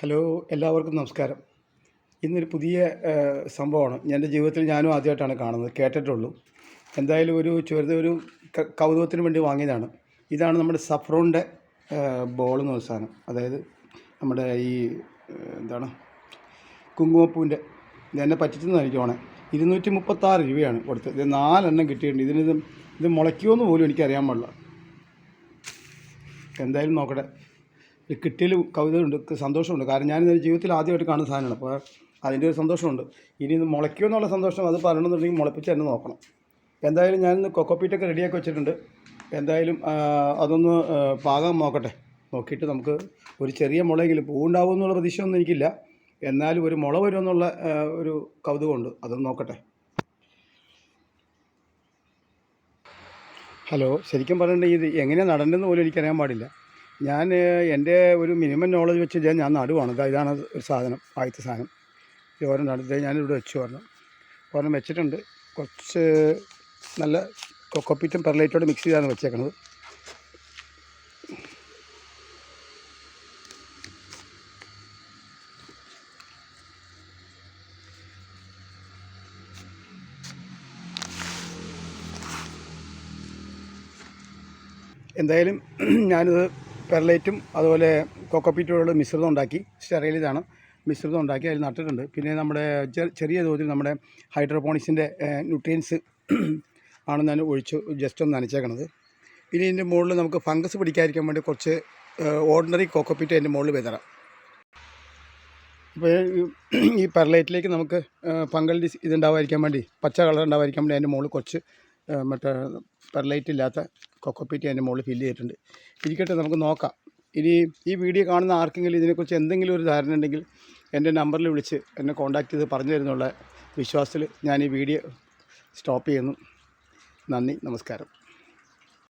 Hello എല്ലാവർക്കും നമസ്കാരം. ഇന്നൊരു പുതിയ സംഭവമാണ്. എന്റെ ജീവിതത്തിൽ ഞാനും ആദ്യമായിട്ടാണ് കാണുന്നത്. കേട്ടിട്ടുള്ളൂ. എന്തായാലും ഒരു ചെറുത് ഒരു കൗതുകത്തിന് വേണ്ടി വാങ്ങിയതാണ്. ഇതാണ് നമ്മുടെ സഫ്രോണിന്റെ ബോൾ എന്ന് പറഞ്ഞ സാധനം. അതായത് നമ്മുടെ ഈ എന്താണ്? കുങ്കുമപ്പൂവിന്റെ ഇത് എന്നെ പറ്റിച്ചെന്ന് എനിക്ക് വേണേ ഇരുന്നൂറ്റി മുപ്പത്താറ് രൂപയാണ് കൊടുത്തത്. ഇത് നാലെണ്ണം കിട്ടിയിട്ടുണ്ട്. ഇതിന് ഇത് ഇത് മുളയ്ക്കുമെന്ന് പോലും എനിക്കറിയാൻ പാടില്ല. എന്തായാലും നോക്കട്ടെ. ഇത് കിട്ടിയതിൽ കൗതുകമുണ്ട് സന്തോഷമുണ്ട്. കാരണം ഞാൻ ജീവിതത്തിൽ ആദ്യമായിട്ട് കാണുന്ന സാധനമാണ്. അപ്പോൾ അതിന്റെ ഒരു സന്തോഷമുണ്ട്. ഇനി ഇത് മുളയ്ക്കുമോ എന്നുള്ള സന്തോഷം അത് പറയണമെന്നുണ്ടെങ്കിൽ മുളപ്പിച്ച് തന്നെ നോക്കണം. എന്തായാലും ഞാനിന്ന് കൊക്കോപ്പീറ്റൊക്കെ റെഡിയാക്കി വെച്ചിട്ടുണ്ട്. എന്തായാലും അതൊന്ന് പാകം നോക്കട്ടെ. നോക്കിയിട്ട് നമുക്ക് ഒരു ചെറിയ മുളയെങ്കിലും പൂവുണ്ടാവും എന്നുള്ള പ്രതീക്ഷയൊന്നും എനിക്കില്ല. എന്നാലും ഒരു മുള വരുമെന്നുള്ള ഒരു കൗതുകമുണ്ട്. അതൊന്ന് നോക്കട്ടെ. ഹലോ ശരിക്കും പറഞ്ഞിട്ടുണ്ടെങ്കിൽ ഇത് എങ്ങനെയാണ് നടേണ്ടതെന്ന് പോലും എനിക്കറിയാൻ പാടില്ല. ഞാൻ എന്റെ ഒരു മിനിമം നോളജ് വെച്ച് ഞാൻ ഞാൻ നടുവാണ്. ഇതാ ഇതാണ് ഒരു സാധനം ആദ്യത്തെ സാധനം. ഈ ഓരോ നടുത്ത് ഞാനിവിടെ വെച്ചു പറഞ്ഞു ഒരെണ്ണം വെച്ചിട്ടുണ്ട്. കുറച്ച് നല്ല കൊക്കോപ്പീറ്റും പെർലൈറ്റോട് മിക്സ് ചെയ്താണ് വെച്ചേക്കണത്. എന്തായാലും ഞാനിത് പെർലൈറ്റും അതുപോലെ കൊക്കോപ്പീറ്റോട് മിശ്രിതം ഉണ്ടാക്കി. സ്റ്റെറൈൽ മിശ്രിതം ഉണ്ടാക്കി അതിൽ നട്ടിട്ടുണ്ട്. പിന്നെ നമ്മുടെ ചെറിയ തോതിൽ നമ്മുടെ ഹൈഡ്രോപോണിക്സിന്റെ ന്യൂട്രിയൻസ് ആണ് ഞാൻ ഒഴിച്ച് ജസ്റ്റ് ഒന്ന് നനച്ചേക്കണത്. ഇനി ഇതിന്റെ മുകളിൽ നമുക്ക് ഫംഗസ് പിടിക്കാതിരിക്കാൻ വേണ്ടി കുറച്ച് ഓർഡിനറി കോക്കോപ്പീറ്റ് അതിന്റെ മുകളിൽ വിതറാം. അപ്പോൾ ഈ പെർലൈറ്റിലേക്ക് നമുക്ക് ഫംഗൽ ഇതുണ്ടാവാതിരിക്കാൻ വേണ്ടി പച്ച കളർ ഉണ്ടാവാതിരിക്കാൻ വേണ്ടി അതിന്റെ മുകളിൽ കുറച്ച് മറ്റേ പെർലൈറ്റ് ഇല്ലാത്ത കൊക്കോപ്പീറ്റ് അതിന്റെ മുകളിൽ ഫില്ല് ചെയ്തിട്ടുണ്ട്. ഇരിക്കട്ടെ നമുക്ക് നോക്കാം. ഇനി ഈ വീഡിയോ കാണുന്ന ആർക്കെങ്കിലും ഇതിനെക്കുറിച്ച് എന്തെങ്കിലും ഒരു ധാരണ ഉണ്ടെങ്കിൽ എന്റെ നമ്പറിൽ വിളിച്ച് എന്നെ കോൺടാക്റ്റ് ചെയ്ത് പറഞ്ഞു തരുന്നുള്ള വിശ്വാസത്തിൽ ഞാൻ ഈ വീഡിയോ സ്റ്റോപ്പ് ചെയ്യുന്നു. നന്ദി നമസ്കാരം.